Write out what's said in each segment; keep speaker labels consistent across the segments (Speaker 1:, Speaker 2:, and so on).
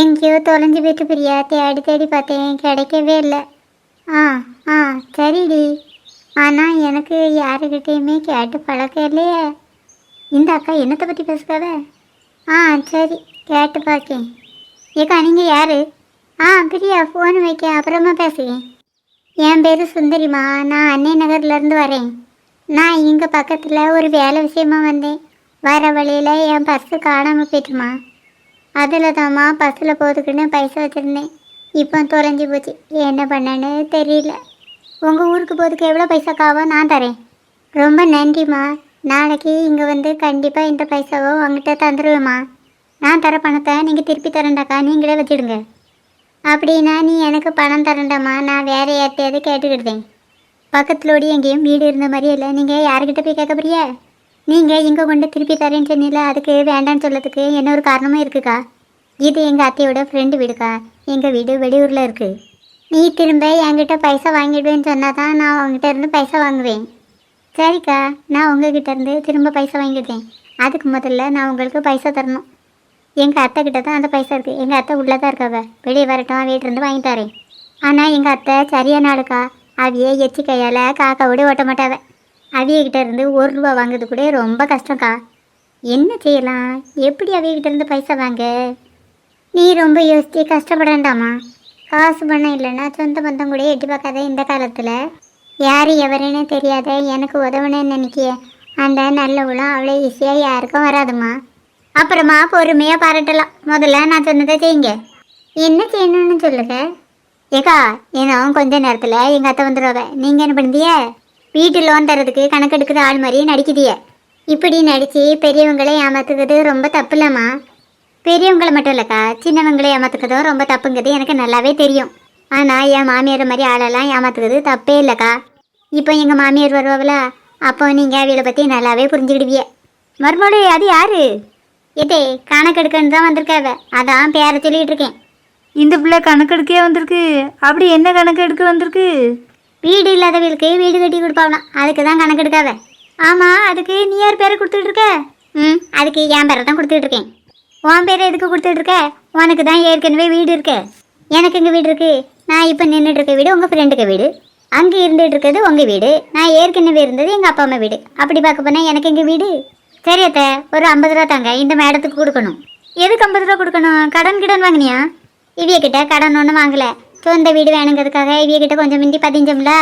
Speaker 1: எங்கேயோ தொலைஞ்சு போயிட்டு பிரியா தேடி தேடி பார்த்தேன் கிடைக்கவே இல்லை. ஆ ஆ சரிடி. ஆனால் எனக்கு யாருக்கிட்டேயுமே கேட்டு பழக்கம் இல்லையே. இந்த அக்கா என்னத்தை பற்றி பேசுகாவ ஆ சரி கேட்டு பார்க்கேன். ஏக்கா நீங்கள் யார்? ஆ பிரியா ஃபோன் வைக்க அப்புறமா பேசுகிறேன் என் பேர் சுந்தரிமா நான் அன்னை நகர்லேருந்து வரேன். நான் இங்கே பக்கத்தில் ஒரு வேலை விஷயமா வந்தேன். வர வழியில் என் பர்ஸு காணாமல் போயிட்டுமா? அதில் தாம்மா பஸ்ஸில் போதுக்குன்னு பைசா வச்சுருந்தேன். இப்போ தொலைஞ்சு போச்சு. என்ன பண்ணேன்னு தெரியல. உங்கள் ஊருக்கு போகிறதுக்கு எவ்வளோ பைசாக்காவோ நான் தரேன். ரொம்ப நன்றிம்மா. நாளைக்கு இங்கே வந்து கண்டிப்பாக இந்த பைசாவோ உங்ககிட்ட தந்துடுவேம்மா நான் தர பணத்தை நீங்கள் திருப்பி தரேன்டாக்கா நீங்களே வச்சுடுங்க. அப்படின்னா நீ எனக்கு பணம் தரண்டாம்மா நான் வேறு யார்ட்டையாவது கேட்டுக்கிட்டேன் பக்கத்துலோடி எங்கேயும் வீடு இருந்த மாதிரி இல்லை. நீங்கள் யாருக்கிட்ட போய் கேட்க போறியா? நீங்கள் இங்கே கொண்டு திருப்பி தரேன்னு சொன்னீங்களா அதுக்கு வேண்டான்னு சொல்லதுக்கு என்ன ஒரு காரணமும் இருக்குக்கா? இது எங்கள் அத்தையோட ஃப்ரெண்டு வீடுக்கா. எங்கள் வீடு வெளியூரில் இருக்குது நீ திரும்ப என்கிட்ட பைசா வாங்கிடுவேன்னு சொன்னால் தான் நான் உங்ககிட்ட இருந்து பைசா வாங்குவேன். சரிக்கா நான் உங்ககிட்ட இருந்து திரும்ப பைசா வாங்கிடுவேன் அதுக்கு முதல்ல நான் உங்களுக்கு பைசா தரணும். எங்கள் அத்தை கிட்ட தான் அந்த பைசா இருக்குது எங்கள் அத்தை உள்ளே தான் இருக்காவ. வெளியே வரட்டும் வீட்டிலேருந்து வாங்கி தரேன் ஆனால் எங்கள் அத்தை சரியான ஆளுக்கா. அவிய எச்சி கையால் காக்காவோட ஓட்ட மாட்டாவ. அவியகிட்ட இருந்து ஒரு ரூபா வாங்குறது கூட ரொம்ப கஷ்டம்க்கா. என்ன செய்யலாம்? எப்படி அவியகிட்ட இருந்து பைசா வாங்க? நீ ரொம்ப யோசிச்சு கஷ்டப்பட வேண்டாமா காசு பணம் இல்லைன்னா சொந்த பந்தம் கூட எட்டி பார்க்காத இந்த காலத்தில். யார் எவருன்னு தெரியாத எனக்கு உதவணும்னு நினைக்கிய அந்த நல்ல உலம் அவ்வளோ ஈஸியாக யாருக்கும் வராதுமா அப்புறமா பொறுமையாக பாராட்டலாம். முதல்ல நான் சொன்னதை செய்யுங்க. என்ன செய்யணும்னு சொல்லுங்க? ஏக்கா ஏன்னா கொஞ்ச நேரத்தில் எங்கள் அத்தை வந்துடுவாங்க நீங்கள் என்ன பண்ணுதிய வீட்டு லோன் தரதுக்கு கணக்கெடுக்கிற ஆள் மாதிரியே நடிக்குதிய இப்படி நடித்து பெரியவங்களை ஏமாத்துக்கிறது ரொம்ப தப்பு இல்லைம்மா. பெரியவங்களை மட்டும் இல்லைக்கா சின்னவங்களை ஏமாத்துக்கிறதும் ரொம்ப தப்புங்கிறது எனக்கு நல்லாவே தெரியும். ஆனால் என் மாமியார் மாதிரி ஆளெல்லாம் ஏமாத்துக்கிறது தப்பே இல்லைக்கா. இப்போ எங்கள் மாமியார் வருவாங்களா அப்போ நீங்கள் அவளை பற்றி நல்லாவே புரிஞ்சுக்கிடுவிய. மறுமொழி அது யாரு? ஏதே கணக்கெடுக்கன்னு தான் வந்திருக்காவ. அதான் பேர சொல்லிட்டு இருக்கேன்.
Speaker 2: இந்த பிள்ளை கணக்கெடுக்கே வந்திருக்கு. அப்படி என்ன கணக்கு எடுக்க வந்திருக்கு?
Speaker 1: வீடு இல்லாதவங்களுக்கு வீடு கட்டி கொடுப்பாங்களாம் அதுக்கு தான் கணக்கெடுக்காவ. ஆமாம் அதுக்கு நீ யார் பேரை கொடுத்துட்டு இருக்க? ம் அதுக்கு என் பேரை தான் கொடுத்துட்டு இருக்கேன். உன் பேரை எதுக்கு கொடுத்துட்ருக்க? உனக்கு தான் ஏற்கனவே வீடு இருக்கு. எனக்கு இங்கே வீடு இருக்கு? நான் இப்போ நின்றுட்டுருக்க வீடு உங்கள் ஃப்ரெண்டுக்கு வீடு. அங்கே இருந்துட்டு இருக்கிறது உங்கள் வீடு. நான் ஏற்கனவே இருந்தது எங்கள் அப்பா அம்மா வீடு. அப்படி பார்க்க போனால் எனக்கு எங்கள் வீடு? சரி அத்தை ஒரு ஐம்பது ரூபா தாங்க. இந்த மேடத்துக்கு கொடுக்கணும். எதுக்கு ஐம்பது ரூபா கொடுக்கணும்? கடன் கிடன் வாங்கினியா? இவிய கிட்ட கடன் ஒன்றும் வாங்கலை. சொந்த வீடு வேணுங்கிறதுக்காக இவிய கிட்ட கொஞ்சம் மிந்தி பதிஞ்சோம்ல?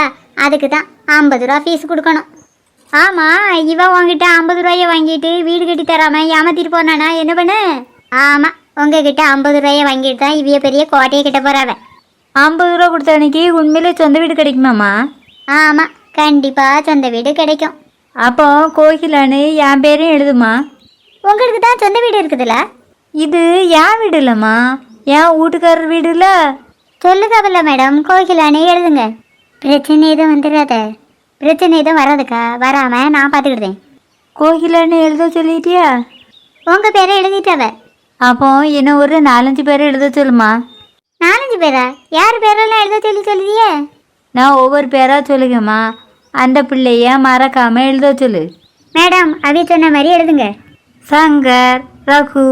Speaker 1: அதுக்கு தான் ஐம்பது ரூபா ஃபீஸ் கொடுக்கணும். ஆமாம் இவன் உங்ககிட்ட ஐம்பது ரூபாயை வாங்கிட்டு வீடு கட்டி தராமல் ஏமாத்திட்டு போனானா? என்ன பண்ண? ஆமாம் உங்ககிட்ட ஐம்பது ரூபாய வாங்கிட்டு தான் இவிய பெரிய கோட்டையை கிட்ட போறாவ
Speaker 2: ஐம்பது ரூபா கொடுத்த அன்னைக்கு உண்மையிலே சொந்த வீடு கிடைக்குமாம்மா?
Speaker 1: ஆமாம் கண்டிப்பாக சொந்த வீடு கிடைக்கும்.
Speaker 2: அப்போ கோகிலான்னு என் பேரையும் எழுதுமா?
Speaker 1: உங்களுக்கு தான் சொந்த வீடு இருக்குதுல்ல
Speaker 2: இது என் வீடு இல்லைம்மா. என் வீட்டுக்காரர் வீடு இல்லை.
Speaker 1: சொல்லுதாவில்ல மேடம் கோகிலானே எழுதுங்க. பிரச்சனை எதுவும் வந்துடாத. பிரச்சனை எதுவும் வராதுக்கா. வராமல் நான் பார்த்துக்கிடுதேன்
Speaker 2: கோகிலான்னு எழுத சொல்லிட்டியா?
Speaker 1: உங்கள் பேரை எழுதிட்டாவ.
Speaker 2: அப்போ என்ன ஒரு நாலஞ்சு பேரை எழுத சொல்லுமா?
Speaker 1: நாலஞ்சு பேரா? யார் பேரெல்லாம் எழுத சொல்லி சொல்லுதியே?
Speaker 2: நான் ஒவ்வொரு பேராக சொல்லுங்கம்மா. அந்த பிள்ளைய மறக்காம எழுத சொல்லு.
Speaker 1: மேடம் அவி சொன்ன மாதிரி எழுதுங்க.
Speaker 2: சங்கர் ரகு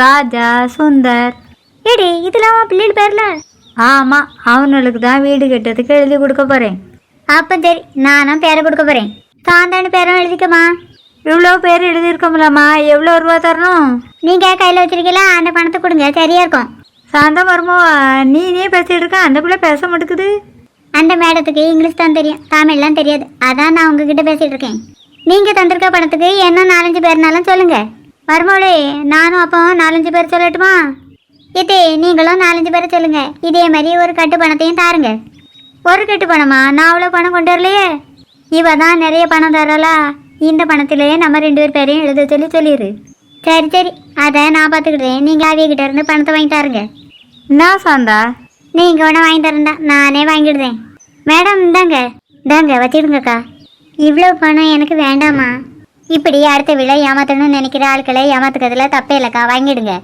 Speaker 2: ராஜா சுந்தர்.
Speaker 1: ஏடி இதெல்லாம் உன் பிள்ளைகள் பேர்ல?
Speaker 2: ஆமாம் அவனுக்கு தான் வீடு கட்டுறதுக்கு எழுதி கொடுக்க போகிறேன்
Speaker 1: அப்போ சரி நானும் பேரை கொடுக்க போகிறேன் சாந்தான்னு பேரும் எழுதிக்கமா?
Speaker 2: இவ்வளோ பேர் எழுதியிருக்கோம்லம்மா எவ்வளோ ரூபா தரணும்?
Speaker 1: நீங்கள் கையில் வச்சிருக்கீங்களா? அந்த பணத்தை கொடுங்க. சரியா இருக்கும்.
Speaker 2: சாந்தம் வருமோ நீனே பேசிட்டு இருக்க. அந்த பிள்ளை பேச மாட்டேங்குது
Speaker 1: அந்த மேடத்துக்கு இங்கிலீஷ் தான் தெரியும். தமிழ்லாம் தெரியாது. அதான் நான் உங்ககிட்ட பேசிட்டு இருக்கேன். நீங்கள் தந்திருக்க பணத்துக்கு என்ன நாலஞ்சு பேர்னாலும் சொல்லுங்க. மருமோளே நானும் அப்போ நாலஞ்சு பேர் சொல்லட்டுமா? இதே நீங்களும் நாலஞ்சு பேரை சொல்லுங்க. இதே மாதிரி ஒரு கட்டு பணத்தையும் தாருங்க. ஒரு கட்டு பணமா? நான் அவ்வளோ பணம் கொண்டு வரலையே. இவ தான் நிறைய பணம் தரலா இந்த பணத்திலேயே நம்ம ரெண்டு பேர் பேரையும் எழுத சொல்லி சொல்லிடு சரி சரி. அதை நான் பார்த்துக்கிட்டேன். நீங்கள் ஆவிய கிட்ட இருந்து பணத்தை வாங்கி தாருங்க
Speaker 2: என்ன சாந்தா?
Speaker 1: நீங்கள் ஒன்றும் வாங்கி தரேன்டா நானே வாங்கிடுதேன் மேடம் இந்தாங்க. இந்தாங்க வச்சிடுங்கக்கா. இவ்வளோ பணம் எனக்கு வேண்டாமா? இப்படி அடுத்த விலை ஏமாத்தணும்னு நினைக்கிற ஆட்களை ஏமாத்துக்கிறதுல தப்பே இல்லைக்கா. வாங்கிடுங்க.